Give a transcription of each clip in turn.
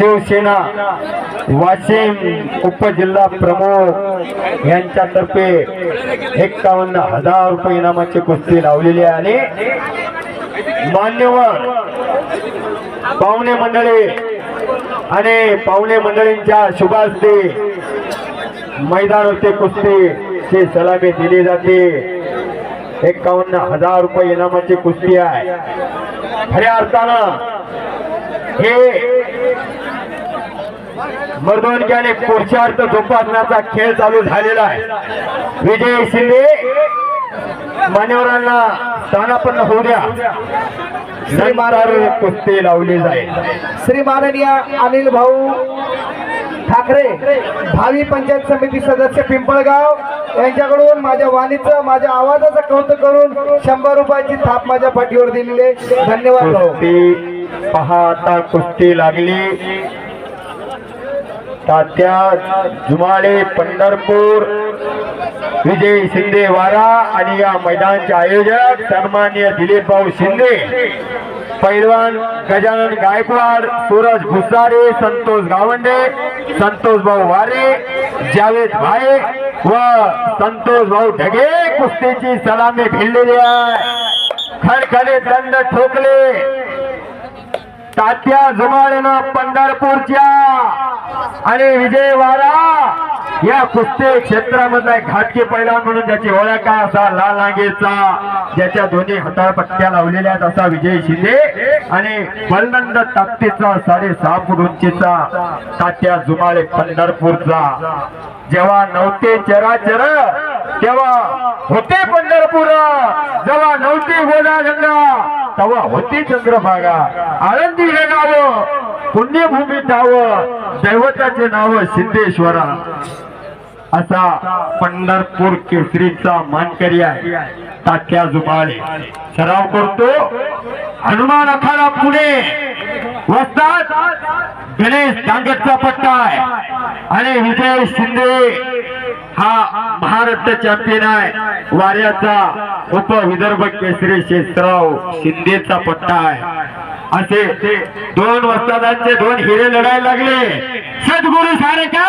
शिवसेना वाशिम उपजिल्हा प्रमुख यांच्यातर्फे एक्कावन्न हजार रुपये इनामाची कुस्ती लावलेली आहे. आणि मान्यवर पाहुणे मंडळी आणि पाहुणे मंडळींच्या शुभास्ते मैदानावरती कुस्ती ची सलामी दिली जाते. एक्कावन्न हजार रुपये इनामाची कुस्ती आहे. खऱ्या अर्थानं हे मर्दोनकी आणि पुरुषार्थ जोपासण्याचा खेळ चालू झालेला आहे. विजय शिंदे मान्यवरांना स्थानापन्न होऊ द्या. नंतर कुस्ती लावली जाईल. श्री माननीय अनिल भाऊ ठाकरे भावी पंचायत समिती सदस्य पिंपळगाव यांच्याकडून माझ्या वाणीचं माझ्या आवाजाचं कौतुक करून शंभर रुपयाची थाप माझ्या पाठीवर दिलेली. धन्यवाद भाऊ. पाहता कुस्ती लागली. तात्या जुमाळे पंढरपूर विजय शिंदे वारा आणि या मैदानचे आयोजक सन्मान्य दिलीप भाऊ शिंदे पैलवान गजानन गायकवाड सूरज भुसारे संतोष गावंडे संतोष भाऊ वारे जावेद भाई व संतोष भाऊ ढगे कुस्तीची सलामी भिडलेली आहे. खडखडे दंड ठोकले. तात्या जुमाळेनं पंढरपूरच्या आणि विजय वारा या कुस्ती क्षेत्रामधला एक घाटकी पैलवान म्हणून ज्याची ओळख आहे असा लाल लांगेचा ज्याच्या दोन्ही हाताळ पट्ट्या लावलेल्या आहेत असा विजय शिंदे. आणि बलनंद ताकतीचा साडेसहा फूट उंचीचा तात्या जुमाळे पंढरपूरचा. जेव्हा नव्हते चराचर तेव्हा होते पंढरपूर. जेव्हा नव्हते गोदा गंगा तेव्हा होती चंद्रभागा. आळंदी हे गाव पुण्यभूमी नाव दैवताचे नाव सिद्धेश्वरा. असा पंढरपूर केसरीचा मानकरी आहे. तात्या जुमाळे. सराव करतो. हनुमान अखाडा पुणे. वस्तात गणेश दांगटचा पट्टा आहे. आणि विजय शिंदे. हा महाराष्ट्र चॅम्पियन आहे. वाऱ्याचा उप विदर्भ केसरी शेषराव शिंदेचा पट्टा आहे. असे दोन वस्तादांचे दोन हिरे लढायला लागले. सद्गुरु सारे का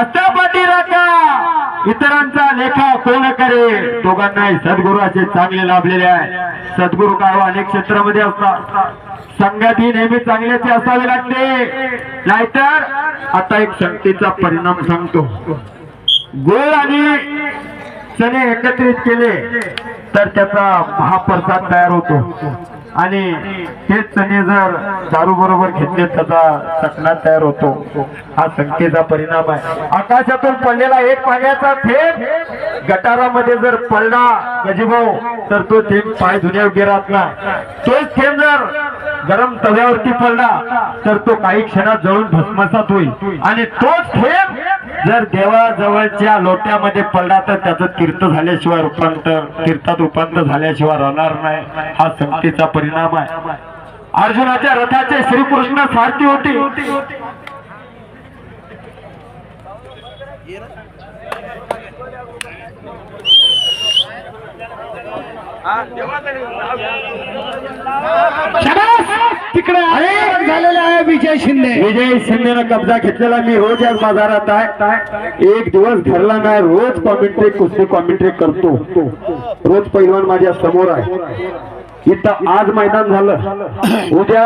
अष्टापती राखा. इतरांचा लेखा कोण करे? दोघांनाही सद्गुरू असे चांगले लाभलेले आहे. सद्गुरू गाव हो? अनेक क्षेत्रामध्ये असतात. संगत ही नेहमी चांगल्याचे असावे लागते. नाहीतर आता एक शक्तीचा परिणाम सांगतो. गोळ आणि चणे एकत्रित केले तर त्याचा महाप्रसाद तयार होतो. आणि तेच चणे जर दारू बरोबर घेतले त्याचा चकना तयार होतो. हा संख्येचा परिणाम आहे. आकाशातून पडलेला एक पाण्याचा थेट गटारामध्ये जर पडला गजीभाऊ तर तो थेंब पाय धुण्यायोग्य राहत नाही. तोच थेंब जर गरम तव्यावरती पडला तर तो काही क्षणात जळून भस्मसात होईल. आणि तोच थेंब जर देवाजवळच्या लोट्यामध्ये पडला तर त्याचं तीर्थ झाल्याशिवाय रूपांतर तीर्थात रूपांतर झाल्याशिवाय राहणार नाही. हा संख्येचा परिणाम आहे. अर्जुनाच्या रथाचे श्रीकृष्ण सारथी होती. तिकडे झालेला आहे विजय शिंदे. विजय शिंदेनं कब्जा घेतलेला मी रोज याच बाजारात आहे. एक दिवस घरला नाही रोज कॉमेंट्री कुस्ती कॉमेंट्री करतो. रोज पैलवान माझ्यासमोर आहे. इथं आज मैदान झालं. उद्या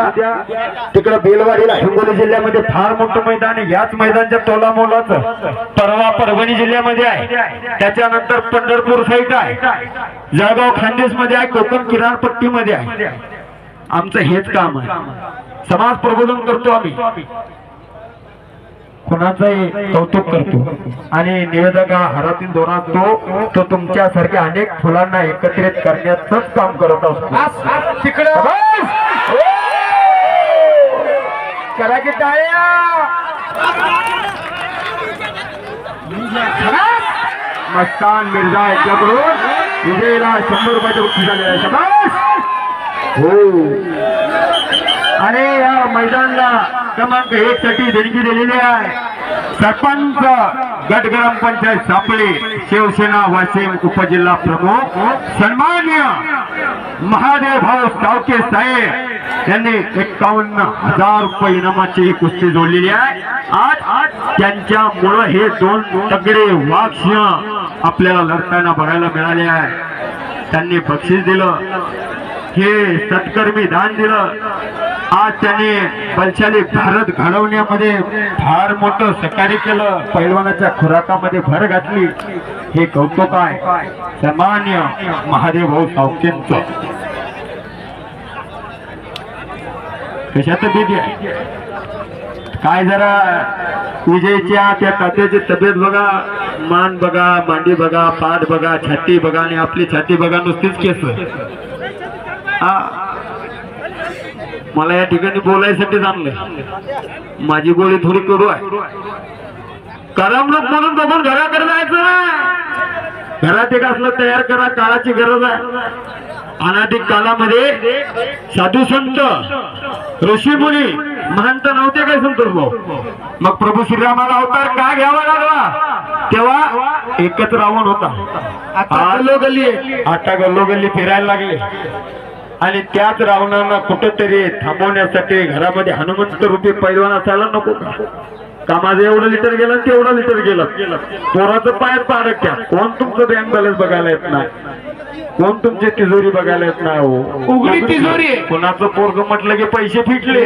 तिकडं बेलवाडीला हिंगोली जिल्ह्यामध्ये फार मोठं मैदान आहे. याच मैदानच्या तोला मोलाचं परवा परभणी जिल्ह्यामध्ये आहे. त्याच्यानंतर पंढरपूर साईड आहे. जळगाव खानदेशमध्ये आहे. कोकण किनारपट्टीमध्ये आहे. आमचं हेच काम आहे. समाज प्रबोधन करतो आम्ही. कुणाचंही कौतुक करतो. आणि निवेदक हा हरातील दोरा तो तो तुमच्यासारख्या अनेक फुलांना एकत्रित करण्याचंच काम करत असतो. तिकडे. बस! करा की टाळ्या! मस्तान मिर्झा यांच्याकडून विजयला शंभर रुपयाचे बक्षीस झालेलं आहे. शबास! हो. आणि या मैदानाला क्रमांक एक साठी देणगी दिलेली आहे. सरपंच गट ग्रामपंचायत सापळे शिवसेना वाशिम उपजिल्हा प्रमुख सन्मान्य महादेव भाऊ सावके साहेब यांनी एकावन्न हजार रुपये इनामाची ही कुस्ती जोडलेली आहे. आज त्यांच्यामुळं हे दोन तगडे वाक्ष आपल्याला लढताना बघायला मिळाले आहे. त्यांनी बक्षीस दिलं हे सत्कर्मी दान दिलं आज त्याने बलशाली भारत घडवण्यामध्ये फार मोठं सहकार्य केलं. पैलवानाच्या खुराकामध्ये भर घातली. हे कौतुक आहे. सन्मान्य महादेव भाऊ सावकेंच. कशात भीती आहे? काय जरा विजयच्या त्या तात्याची तब्येत बघा. मान बघा मांडी बघा पाठ बघा छाती बघा आणि आपली छाती बघा नुसतीच केस. हा मला या ठिकाणी बोलायसाठी आणलंय माझी गोळी थोडी करू आहे. करमणूक म्हणून बघून घराकडे जायचं. ना घरात एक असलं तयार करा काळाची गरज आहे. अनाधिक कालामध्ये साधू संत ऋषी मुनी महंत नव्हते काय संतोष भाऊ. मग प्रभू श्रीरामाला अवतार का घ्यावा लागला? तेव्हा एकच रावण होता. आता गल्लोगल्ली आहे. आता गल्लोगल्ली फिरायला लागले. आणि त्याच रावणानं कुठेतरी थांबवण्यासाठी घरामध्ये हनुमंत रूपी पैलवान असायला नको का? का माझं एवढं लिटर गेलं आणि तेवढं लिटर गेलं? पोराचं पायात पाडक त्या कोण तुमचं बँक बॅलन्स बघायला येत नाही? कोण तुमची तिजोरी बघायला येत नाही हो? उघडी तिजोरी. कोणाचं पोरग म्हटलं की पैसे फिटले?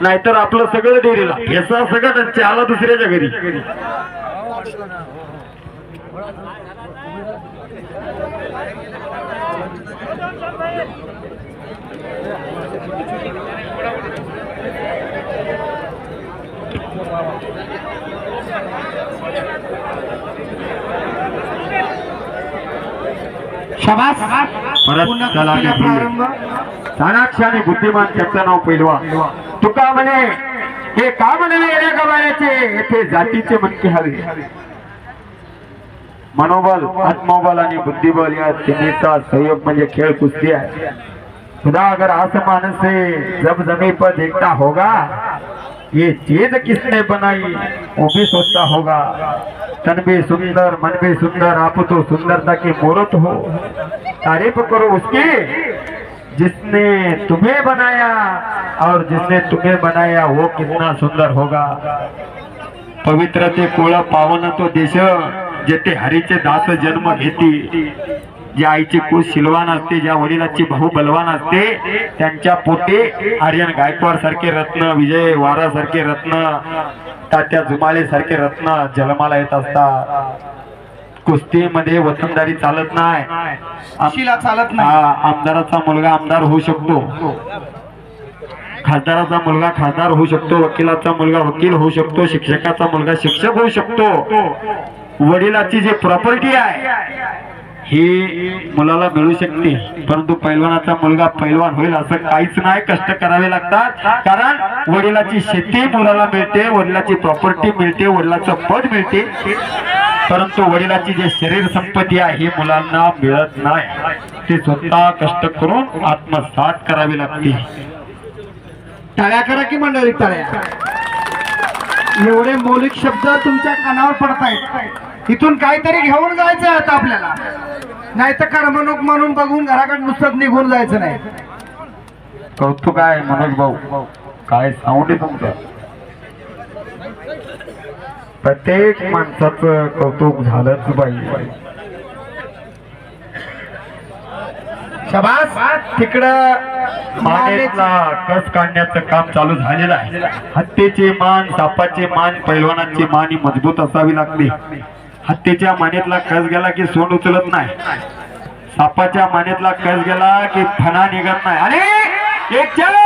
नाहीतर आपलं सगळं डेरीला हेसा सगळं चाला दुसऱ्याच्या घरी. शाबास. परत आणि बुद्धिमान त्याचं नाव पैलवा तुका म्हणे हे का म्हणे येण्या गवाऱ्याचे? येथे जातीचे मनके हवे. मनोबल आत्मबल आणि बुद्धिबल या तिन्हीचा सहयोग म्हणजे खेळ कुस्ती आहे. खुदा अगर आसमान से जब जमीन पर देखता होगा ये चीज किसने बनाई वो भी सोचता होगा। तन भी सुंदर मन भी सुंदर आप तो सुंदरता की मूर्त हो। तारीफ करो उसकी जिसने तुम्हें बनाया और जिसने तुम्हें बनाया वो कितना सुंदर होगा। पवित्र ते कुळ पावन तो देश जेथे हरीचे दास जन्म घेती। ज्या आईची कुळ शिलवान असते ज्या वडिलाची भाऊ बलवान असते त्यांच्या पोटे आर्यन गायकवाड सारखे रत्न विजय वारा सारखे रत्न तात्या जुमाले सारखे रत्न जन्माला येत असतात. कुस्तीमध्ये वतनदारी चालत नाही. चालत नाही. आमदाराचा मुलगा आमदार होऊ शकतो. खासदाराचा मुलगा खासदार होऊ शकतो वकिलाचा मुलगा वकील होऊ शकतो शिक्षकाचा मुलगा शिक्षक होऊ शकतो. वडिलाची जी प्रॉपर्टी आहे ही मुलाला मिळू शकते. परंतु पैलवानाचा मुलगा पैलवान होईल असं काहीच नाही कष्ट करावे लागतात. कारण वडिलाची शेती मुलाला मिळते वडिलाची प्रॉपर्टी मिळते वडिलाचं पद मिळते. परंतु वडिलाची जे शरीर संपत्ती आहे ही मुलांना मिळत नाही. ते स्वतः कष्ट करून आत्मसात करावी लागते. टाळ्या करा की मंडळी टाळ्या. एवढे मौलिक शब्द तुमच्या कानावर पडतायत. इथून काहीतरी घेऊन जायचं आता आपल्याला. नाही तर करमणूक म्हणून बघून घराकडे नुसतं निघून जायचं नाही. कौतुक आहे मनोज भाऊ. काय साऊंड तुमचं? प्रत्येक माणसाचं कौतुक झालंच बाई शबास. तिकडं कस काढण्याचं काम चालू झालेलं आहे. हत्तीचे मान सापाचे मान पैलवानाची मान ही मजबूत असावी लागते हत्तीच्या मानेतला कस गेला की सोंड उचलत नाही? सापाच्या मानेतला कस गेला की फणा निघत नाही? अरे एक चल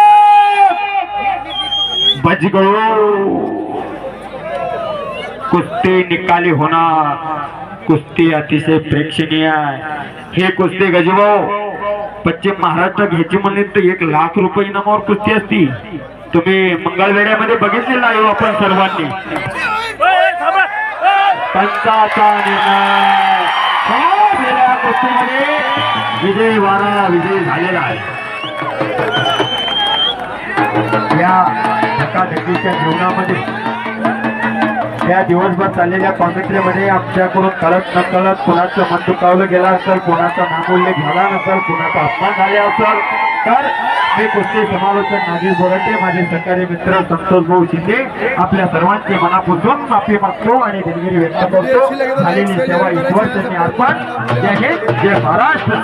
कुस्ती निकाली होणार. कुस्ती अतिशय प्रेक्षणीय आहे. हे कुस्ती गजभाऊ पश्चिम महाराष्ट्र घ्यायची म्हणले तर एक लाख रुपये इनामावर कुस्ती असती. तुम्ही मंगळवेड्यामध्ये बघितलेला आहे हो आपण सर्वांनी. पंचाचा निर्णय विजय वारा विजय झालेला आहे या धकाधकीच्या जीवनामध्ये या दिवसभर चाललेल्या कॉमेंट्रीमध्ये आमच्याकडून कळत न कळत कुणाचं मन दुखावलं गेलं असेल कुणाचा नामूल्य झाला नसेल कुणाचा अपमान झाला असेल तर मी कुस्ती समालोचक नागेश बोराटे माझे सहकारी मित्र संतोष भाऊ शिंदे आपल्या सर्वांचे मनापासून माफी मागतो आणि दिलगिरी व्यक्त करतो. झालेली सेवा ईश्वर त्यांनी अर्पण. जय हिंद जय महाराष्ट्र.